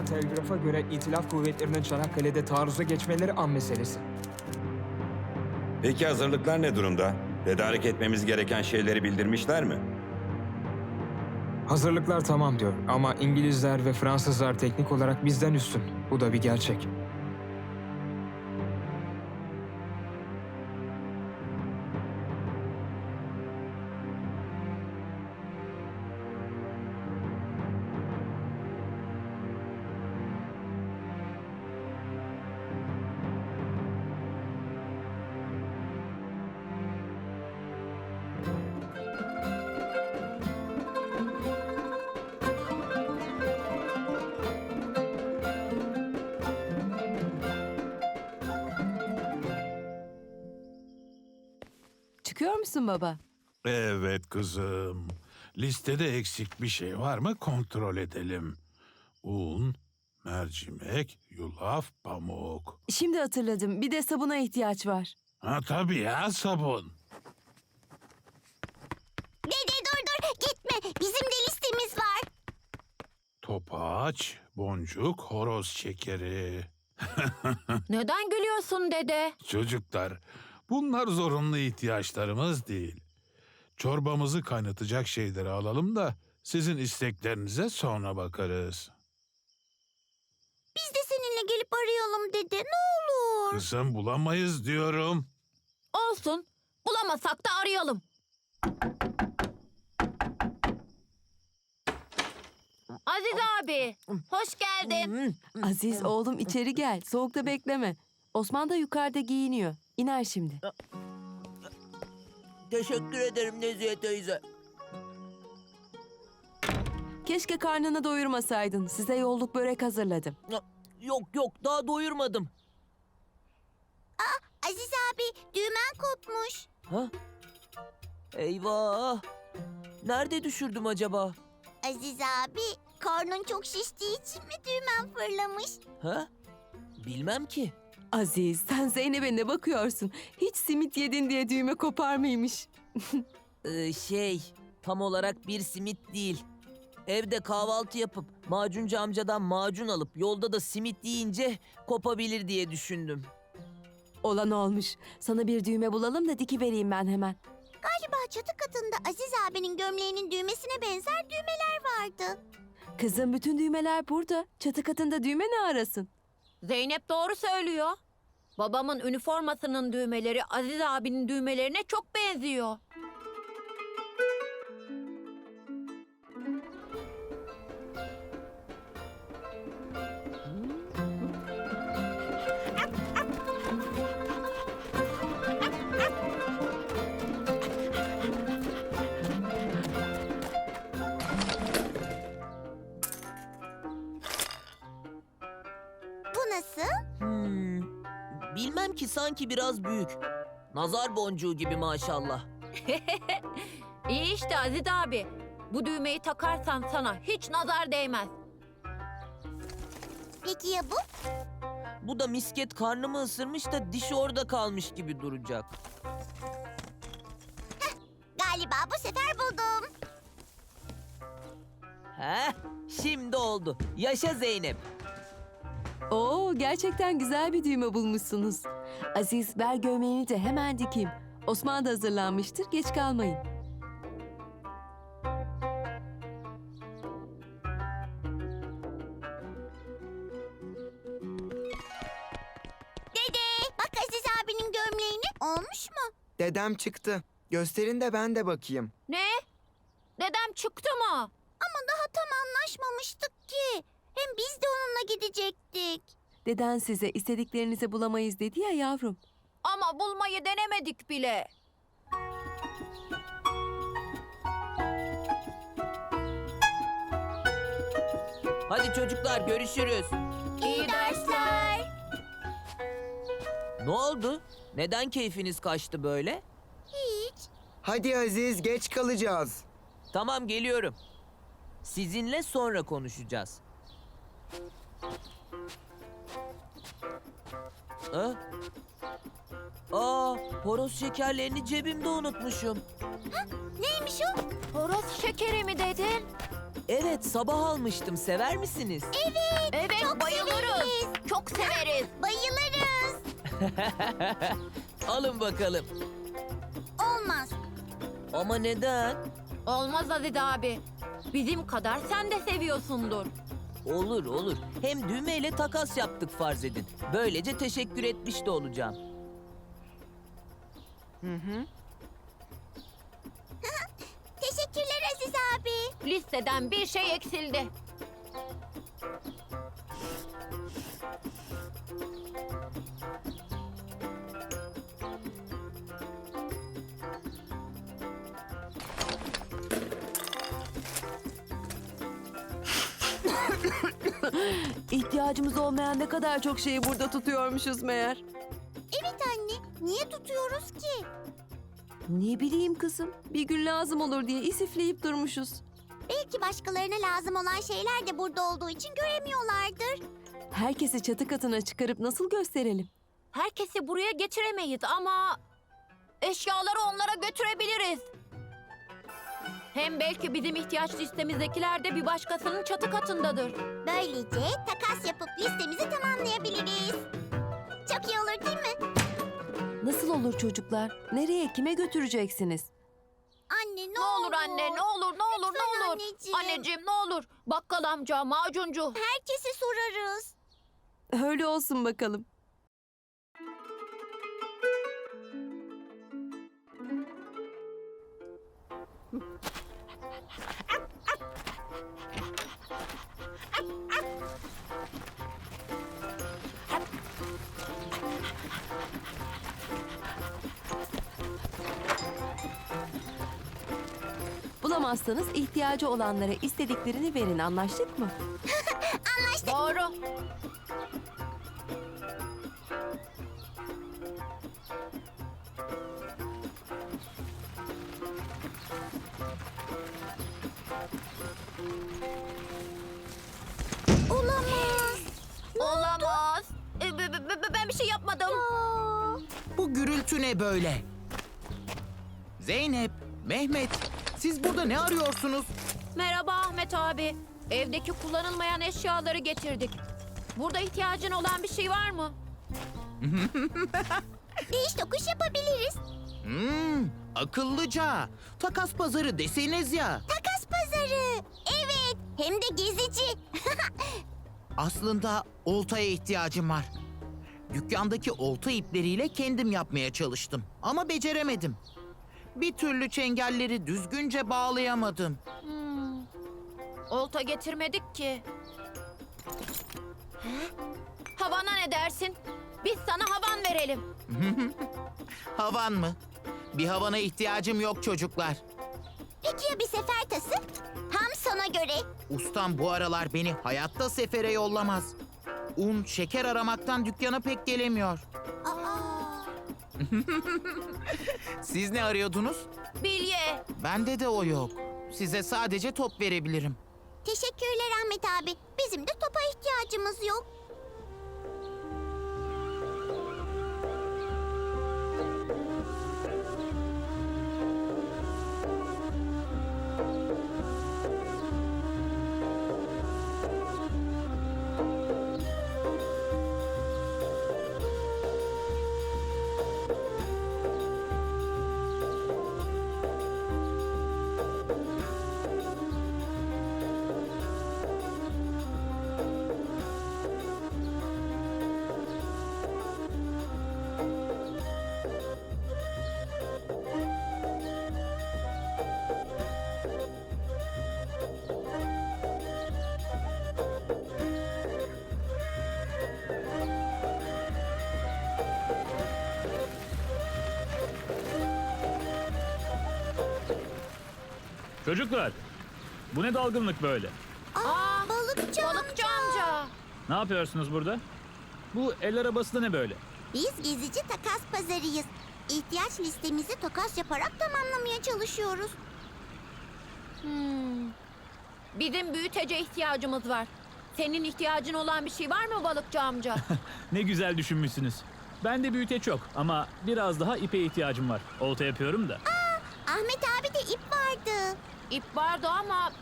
gelen telgrafa göre İtilaf kuvvetlerinin Çanakkale'de taarruza geçmeleri an meselesi. Peki hazırlıklar ne durumda? Tedarik etmemiz gereken şeyleri bildirmişler mi? Hazırlıklar tamam diyor ama İngilizler ve Fransızlar teknik olarak bizden üstün. Bu da bir gerçek. Çıkıyor musun baba? Evet kızım. Listede eksik bir şey var mı kontrol edelim. Un, mercimek, yulaf, pamuk. Şimdi hatırladım. Bir de sabuna ihtiyaç var. Ha tabii ya sabun. Dede dur dur gitme. Bizim de listemiz var. Topaç, boncuk, horoz şekeri. Neden gülüyorsun dede? Çocuklar, bunlar zorunlu ihtiyaçlarımız değil. Çorbamızı kaynatacak şeyleri alalım da sizin isteklerinize sonra bakarız. Biz de seninle gelip arayalım dede ne olur. Kızım bulamayız diyorum. Olsun. Bulamasak da arayalım. Aziz abi, hoş geldin. Aziz oğlum içeri gel. Soğukta bekleme. Osman da yukarıda giyiniyor. İner şimdi. Teşekkür ederim Nezihe teyze. Keşke karnını doyurmasaydın. Size yolluk börek hazırladım. Yok yok daha doyurmadım. Aziz abi düğmen kopmuş. Ha? Eyvah. Nerede düşürdüm acaba? Aziz abi karnın çok şiştiği için mi düğmen fırlamış? Ha? Bilmem ki. Aziz sen Zeynep'e ne bakıyorsun? Hiç simit yedin diye düğme kopar mıymış? Ee, şey tam olarak bir simit değil. Evde kahvaltı yapıp macuncu amcadan macun alıp yolda da simit yiyince kopabilir diye düşündüm. Olan olmuş. Sana bir düğme bulalım da diki vereyim ben hemen. Galiba çatı katında Aziz abinin gömleğinin düğmesine benzer düğmeler vardı. Kızım bütün düğmeler burada. Çatı katında düğme ne arasın? Zeynep doğru söylüyor. Babamın üniformasının düğmeleri Aziz abinin düğmelerine çok benziyor. Nasıl? Hmm, bilmem ki sanki biraz büyük. Nazar boncuğu gibi maşallah. İyi işte Aziz abi. Bu düğmeyi takarsan sana hiç nazar değmez. Peki ya bu? Bu da misket karnımı ısırmış da dişi orada kalmış gibi duracak. Galiba bu sefer buldum. He, şimdi oldu. Yaşa Zeynep. Oo gerçekten güzel bir düğme bulmuşsunuz. Aziz ver gömleğini de hemen dikeyim. Osman da hazırlanmıştır. Geç kalmayın. Dede bak Aziz abinin gömleğini olmuş mu? Dedem çıktı. Gösterin de ben de bakayım. Ne? Dedem çıktı mı? Ama daha tam anlaşmamıştık ki. Hem biz de onunla gidecektik. Deden size istediklerinizi bulamayız dedi ya yavrum. Ama bulmayı denemedik bile. Hadi çocuklar görüşürüz. İyi dersler. Ne oldu? Neden keyfiniz kaçtı böyle? Hiç. Hadi Aziz geç kalacağız. Tamam geliyorum. Sizinle sonra konuşacağız. Ha? Aa, horoz şekerlerini cebimde unutmuşum. Neymiş o? Horoz şekeri mi dedin? Evet sabah almıştım. Sever misiniz? Evet bayılırız. Çok severiz. Bayılırız. Alın bakalım. Olmaz. Ama neden? Olmaz Aziz abi. Bizim kadar sen de seviyorsundur. Olur olur. Hem düğmeyle takas yaptık farz edin. Böylece teşekkür etmiş de olacağım. Teşekkürler Aziz abi. Listeden bir şey eksildi. İhtiyacımız olmayan ne kadar çok şeyi burada tutuyormuşuz meğer. Evet anne. Niye tutuyoruz ki? Ne bileyim kızım. Bir gün lazım olur diye isifleyip durmuşuz. Belki başkalarına lazım olan şeyler de burada olduğu için göremiyorlardır. Herkesi çatı katına çıkarıp nasıl gösterelim? Herkesi buraya getiremeyiz ama eşyaları onlara götürebiliriz. Hem belki bizim ihtiyaç listemizdekiler de bir başkasının çatı katındadır. Böylece takas yapıp listemizi tamamlayabiliriz. Çok iyi olur değil mi? Nasıl olur çocuklar? Nereye, kime götüreceksiniz? Anne ne, Ne olur anne, ne olur, ne olur, Lütfen ne olur. anneciğim. Anneciğim ne olur. Bakkal amca, macuncu. Herkese sorarız. Öyle olsun bakalım. Bulamazsanız ihtiyacı olanlara istediklerini verin anlaştık mı? Doğru. Olamaz. Olamaz. E, b- b- b- Ben bir şey yapmadım. Bu gürültü ne böyle? Zeynep, Mehmet, siz burada ne arıyorsunuz? Merhaba Ahmet abi. Evdeki kullanılmayan eşyaları getirdik. Burada ihtiyacın olan bir şey var mı? değiş tokuş yapabiliriz. Hmm, akıllıca. Takas pazarı deseniz ya. Takas pazarı. Evet. Hem de gezici. Aslında oltaya ihtiyacım var. Dükkandaki olta ipleriyle kendim yapmaya çalıştım. Ama beceremedim. Bir türlü çengelleri düzgünce bağlayamadım. Hmm. Olta getirmedik ki. Havana ne dersin? Biz sana havan verelim. Havan mı? Bir havana ihtiyacım yok çocuklar. Peki ya bir sefer tası? Tam sana göre. Ustam bu aralar beni hayatta sefere yollamaz. Un, şeker aramaktan dükkana pek gelemiyor. Aa, Siz ne arıyordunuz? Bilye. Bende de o yok. Size sadece top verebilirim. teşekkürler Ahmet abi. Bizim de topa ihtiyacımız yok. Çocuklar, bu ne dalgınlık böyle? Aa, balıkçı, Balıkçı amca. Ne yapıyorsunuz burada? Bu el arabası da ne böyle? Biz gezici takas pazarıyız. İhtiyaç listemizi takas yaparak tamamlamaya çalışıyoruz. Hmm. Bizim büyütece ihtiyacımız var. Senin ihtiyacın olan bir şey var mı balıkçı amca? Ne güzel düşünmüşsünüz. Ben de büyüte çok ama biraz daha ipe ihtiyacım var. Olta yapıyorum da. Ahmet abi de ip vardı. İp vardı ama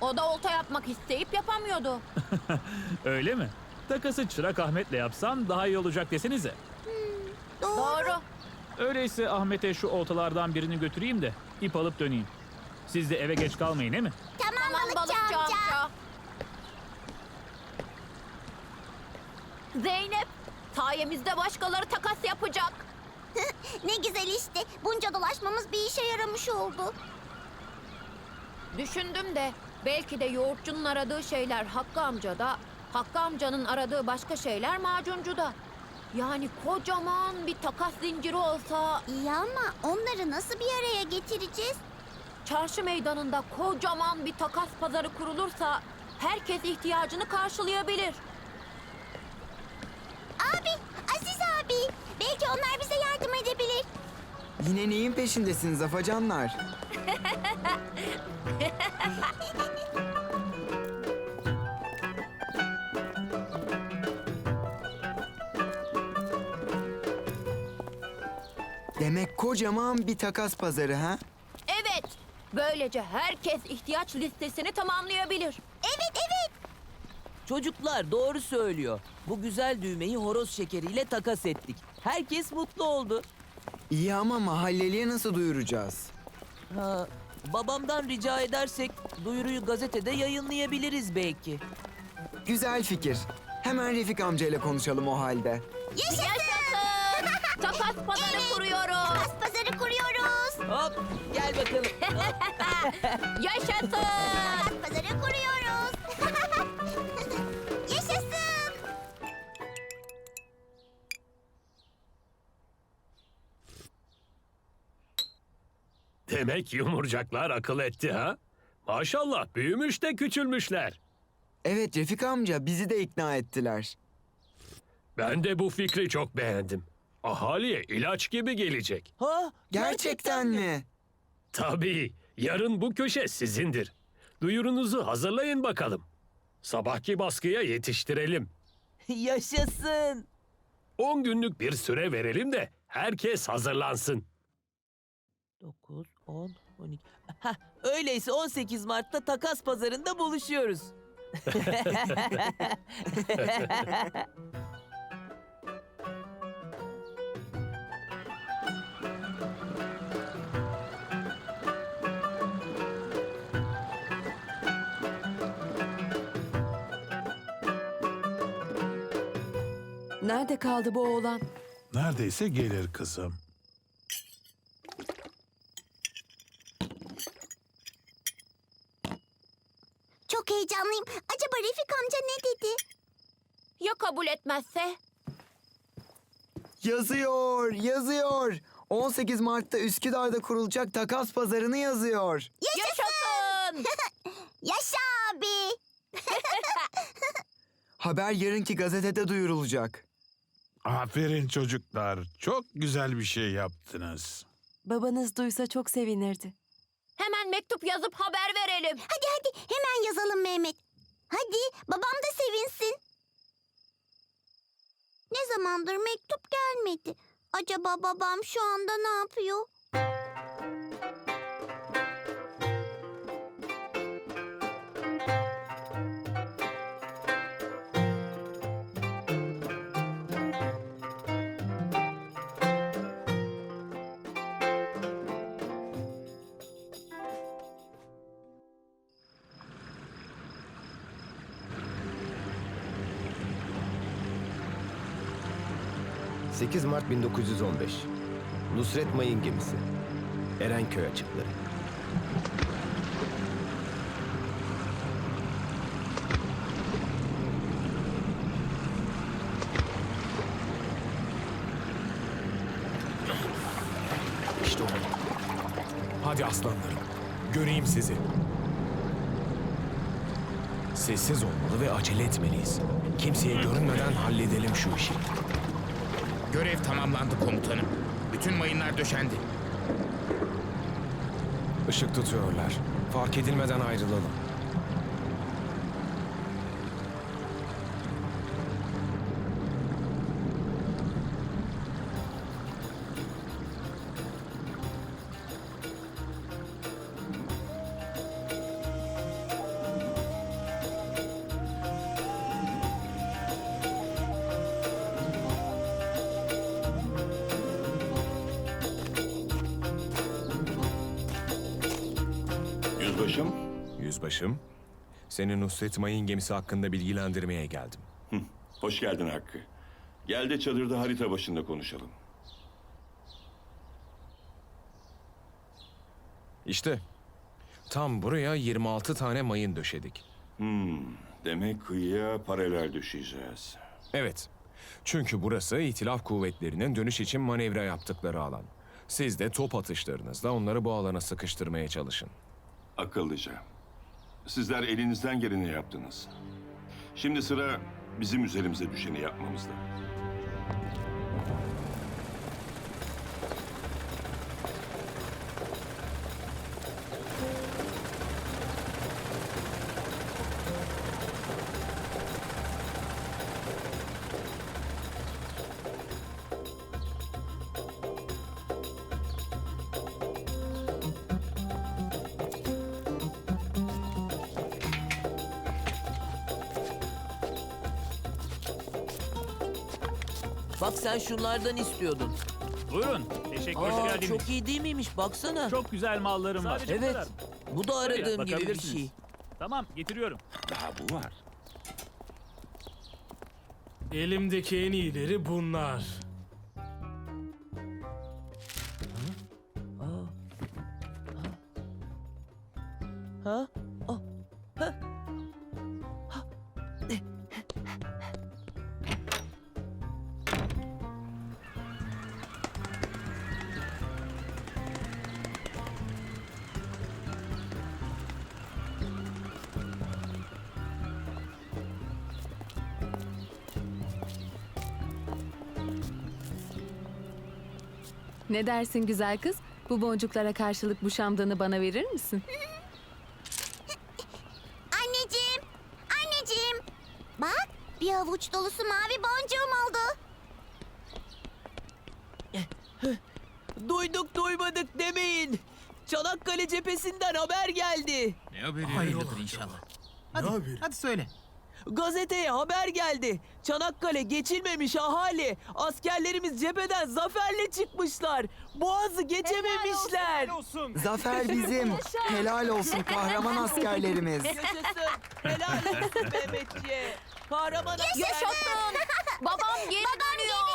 O da olta yapmak isteyip yapamıyordu. Öyle mi? Takası Çırak Ahmet'le yapsam daha iyi olacak desenize. Doğru. Öyleyse Ahmet'e şu oltalardan birini götüreyim de ip alıp döneyim. Siz de eve geç kalmayın değil mi? Tamam, Tamam balıkçı, balıkçı amca. amca. Zeynep, sayemizde başkaları takas yapacak. Ne güzel işte. Bunca dolaşmamız bir işe yaramış oldu. Düşündüm de belki de yoğurtçunun aradığı şeyler Hakkı amcada, Hakkı amcanın aradığı başka şeyler macuncuda. Yani kocaman bir takas zinciri olsa İyi ama onları nasıl bir araya getireceğiz? çarşı meydanında kocaman bir takas pazarı kurulursa herkes ihtiyacını karşılayabilir. Abi, Aziz abi. Belki onlar bize yardım edebilir. Yine neyin peşindesiniz afacanlar? Demek kocaman bir takas pazarı ha? Evet, böylece herkes ihtiyaç listesini tamamlayabilir. Evet, evet. Çocuklar doğru söylüyor. Bu güzel düğmeyi horoz şekeriyle takas ettik. Herkes mutlu oldu. İyi ama mahalleliye nasıl duyuracağız? Ha, babamdan rica edersek duyuruyu gazetede yayınlayabiliriz belki. Güzel fikir. Hemen Refik amcayla konuşalım o halde. Yaşasın. Yaşasın! Takas pazarı kuruyoruz. Takas pazarı kuruyoruz. Hop gel bakalım. Yaşasın! Takas pazarı kuruyoruz. Demek yumurcaklar akıl etti ha? Maşallah büyümüş de küçülmüşler. Evet Refik amca bizi de ikna ettiler. Ben de bu fikri çok beğendim. Ahaliye ilaç gibi gelecek. Ha, Gerçekten mi? Tabii yarın bu köşe sizindir. Duyurunuzu hazırlayın bakalım. Sabahki baskıya yetiştirelim. Yaşasın. 10 günlük bir süre verelim de herkes hazırlansın. 9, 10, 12. Hah, öyleyse 18 Mart'ta takas pazarında buluşuyoruz. Nerede kaldı bu oğlan? Neredeyse gelir kızım. Çok heyecanlıyım. Acaba Refik amca ne dedi? Ya kabul etmezse? Yazıyor, yazıyor. 18 Mart'ta Üsküdar'da kurulacak takas pazarını yazıyor. Yaşasın! Yaşa abi. Haber yarınki gazetede duyurulacak. Aferin çocuklar. Çok güzel bir şey yaptınız. Babanız duysa çok sevinirdi. Hemen mektup yazıp haber verelim. Hadi hadi hemen yazalım Mehmet. Hadi babam da sevinsin. Ne zamandır mektup gelmedi. Acaba babam şu anda ne yapıyor? ...8 Mart 1915. Nusret Mayın gemisi. Erenköy açıkları. İşte o. Hadi aslanlarım. Göreyim sizi. Sessiz olmalı ve acele etmeliyiz. Kimseye görünmeden halledelim şu işi. Görev tamamlandı komutanım. Bütün mayınlar döşendi. Işık tutuyorlar. Fark edilmeden ayrılalım. Yüzbaşım. Yüzbaşım, seni Nusret Mayın gemisi hakkında bilgilendirmeye geldim. Hoş geldin Hakkı. Gel de çadırda harita başında konuşalım. İşte, tam buraya 26 tane mayın döşedik. Hmm, demek kıyıya paralel düşeceğiz. Evet, çünkü burası itilaf kuvvetlerinin dönüş için manevra yaptıkları alan. Siz de top atışlarınızla onları bu alana sıkıştırmaya çalışın. Akıllıca. Sizler elinizden geleni yaptınız. Şimdi sıra bizim üzerimize düşeni yapmamızda. Şunlardan istiyordun. Buyurun. Teşekkür Aa, geldiniz. çok iyi değil miymiş? Baksana. Çok güzel mallarım var. evet. Bu da aradığım gibi bir bakabilirsiniz. şey. Tamam getiriyorum. Daha bu var. Elimdeki en iyileri bunlar. Ne dersin güzel kız? Bu boncuklara karşılık bu şamdanı bana verir misin? Anneciğim, anneciğim. Bak, bir avuç dolusu mavi boncuğum oldu. Duyduk duymadık demeyin. Çanakkale cephesinden haber geldi. Ne haberi hayırlıdır inşallah. Hadi, hadi söyle. Gazeteye haber geldi. Çanakkale geçilmemiş ahali. Askerlerimiz cepheden zaferle çıkmışlar. Boğazı geçememişler. Zafer bizim. Helal olsun kahraman askerlerimiz. Yaşasın. Helal olsun Mehmetçiğe. Kahraman askerler. Yaşasın. Babam geri dönüyor.